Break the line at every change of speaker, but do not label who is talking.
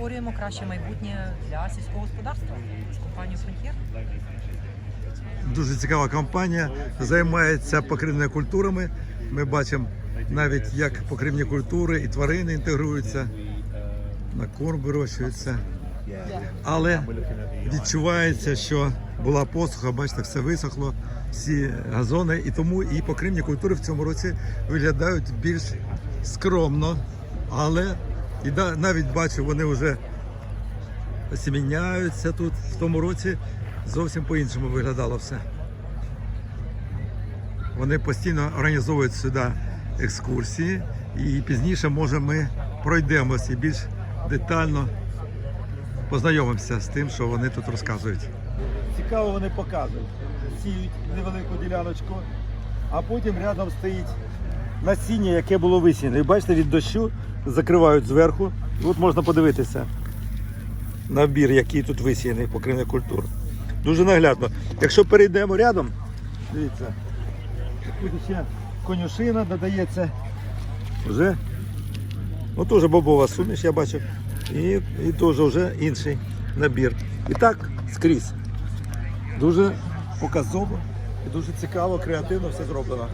створюємо краще майбутнє для сільського господарства з компанією Фронтір.
Дуже цікава компанія, займається покривними культурами. Ми бачимо навіть як покривні культури і тварини інтегруються, на корм вирощуються. Але відчувається, що була посуха, бачите, все висохло, всі газони, і тому і покривні культури в цьому році виглядають більш скромно. Але і навіть бачу, вони вже осіміняються тут. В тому році зовсім по-іншому виглядало все. Вони постійно організовують сюди екскурсії, і пізніше, може, ми пройдемося і більш детально познайомимося з тим, що вони тут розказують.
Цікаво вони показують. Сіють невелику діляночку, а потім рядом стоїть насіння, яке було висіяне. І бачите, від дощу закривають зверху. І можна подивитися набір, який тут висіяний покривних культур. Дуже наглядно. Якщо перейдемо рядом, дивіться, тут ще конюшина додається. Вже. Ну теж бобова суміш, я бачу. І, і теж вже інший набір. І так скрізь. Дуже показово і дуже цікаво, креативно все зроблено.